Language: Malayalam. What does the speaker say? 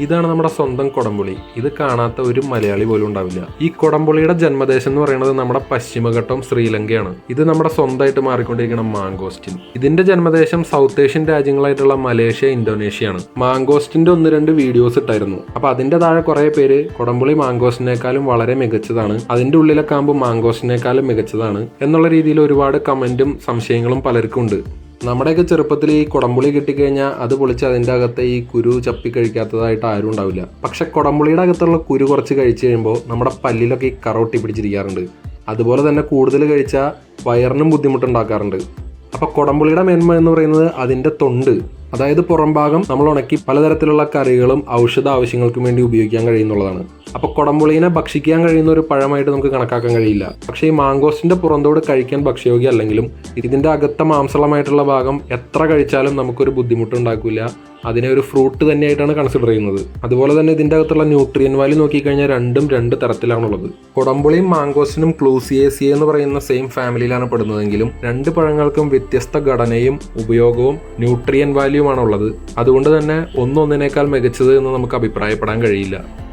ഇതാണ് നമ്മുടെ സ്വന്തം കൊടംപുളി. ഇത് കാണാത്ത ഒരു മലയാളി പോലും ഉണ്ടാവില്ല. ഈ കൊടംപുളിയുടെ ജന്മദേശം എന്ന് പറയുന്നത് നമ്മുടെ പശ്ചിമഘട്ടം ശ്രീലങ്കയാണ്. ഇത് നമ്മുടെ സ്വന്തമായിട്ട് മാറിക്കൊണ്ടിരിക്കുന്ന മാങ്കോസ്റ്റിൻ. ഇതിന്റെ ജന്മദേശം സൗത്ത് ഏഷ്യൻ രാജ്യങ്ങളായിട്ടുള്ള മലേഷ്യ ഇന്തോനേഷ്യയാണ്. മാങ്കോസ്റ്റിന്റെ ഒന്ന് രണ്ട് വീഡിയോസ് ഇട്ടായിരുന്നു. അപ്പൊ അതിന്റെ താഴെ കുറെ പേര് കൊടംപുളി മാങ്കോസ്റ്റിനേക്കാളും വളരെ മികച്ചതാണ്. അതിന്റെ ഉള്ളിലെ കാമ്പ് മാങ്കോസ്റ്റിനേക്കാളും മികച്ചതാണ് എന്നുള്ള രീതിയിൽ ഒരുപാട് കമന്റും സംശയങ്ങളും പലർക്കും ഉണ്ട് നമ്മുടെയൊക്കെ ചെറുപ്പത്തിൽ ഈ കുടംപുളി കിട്ടിക്കഴിഞ്ഞാൽ അത് പൊളിച്ച് അതിന്റെ അകത്തെ ഈ കുരു ചപ്പി കഴിക്കാത്തതായിട്ട് ആരും ഉണ്ടാവില്ല. പക്ഷെ കുടംപുളിയുടെ അകത്തുള്ള കുരു കുറച്ച് കഴിച്ചു കഴിയുമ്പോൾ നമ്മുടെ പല്ലിലൊക്കെ ഈ കറോട്ടി പിടിച്ചിരിക്കാറുണ്ട് അതുപോലെ തന്നെ കൂടുതൽ കഴിച്ചാൽ വയറിനും ബുദ്ധിമുട്ടുണ്ടാക്കാറുണ്ട്. അപ്പോൾ കുടംപുളിയുടെ മേന്മ എന്ന് പറയുന്നത് അതിന്റെ തൊണ്ട് അതായത് പുറംഭാഗം നമ്മൾ ഉണക്കി പലതരത്തിലുള്ള കറികളും ഔഷധ ആവശ്യങ്ങൾക്കും വേണ്ടി ഉപയോഗിക്കാൻ കഴിയുന്നുള്ളതാണ്. അപ്പോൾ കുടംപുളീനെ ഭക്ഷിക്കാൻ കഴിയുന്ന ഒരു പഴമായിട്ട് നമുക്ക് കണക്കാക്കാൻ കഴിയില്ല. പക്ഷേ ഈ മാങ്കോസ്റ്റിന്റെ പുറന്തോട് കഴിക്കാൻ ഭക്ഷ്യയോഗ്യ അല്ലെങ്കിലും ഇതിന്റെ അകത്ത മാംസളമായിട്ടുള്ള ഭാഗം എത്ര കഴിച്ചാലും നമുക്കൊരു ബുദ്ധിമുട്ടുണ്ടാക്കില്ല അതിനെ ഒരു ഫ്രൂട്ട് തന്നെയായിട്ടാണ് കൺസിഡർ ചെയ്യുന്നത്. അതുപോലെ തന്നെ ഇതിന്റെ അകത്തുള്ള ന്യൂട്രിയൻ വാല്യൂ നോക്കിക്കഴിഞ്ഞാൽ രണ്ടും രണ്ട് തരത്തിലാണുള്ളത്. കുടംപുളിയും മാങ്കോസിനും ക്ലൂസിയേസിയ എന്ന് പറയുന്ന സെയിം ഫാമിലിയിലാണ് പെടുന്നതെങ്കിലും രണ്ട് പഴങ്ങൾക്കും വ്യത്യസ്ത ഘടനയും ഉപയോഗവും ന്യൂട്രിയൻ വാല്യൂമാണ് ഉള്ളത് അതുകൊണ്ട് തന്നെ ഒന്നൊന്നിനേക്കാൾ മികച്ചത് എന്ന് നമുക്ക് അഭിപ്രായപ്പെടാൻ കഴിയില്ല.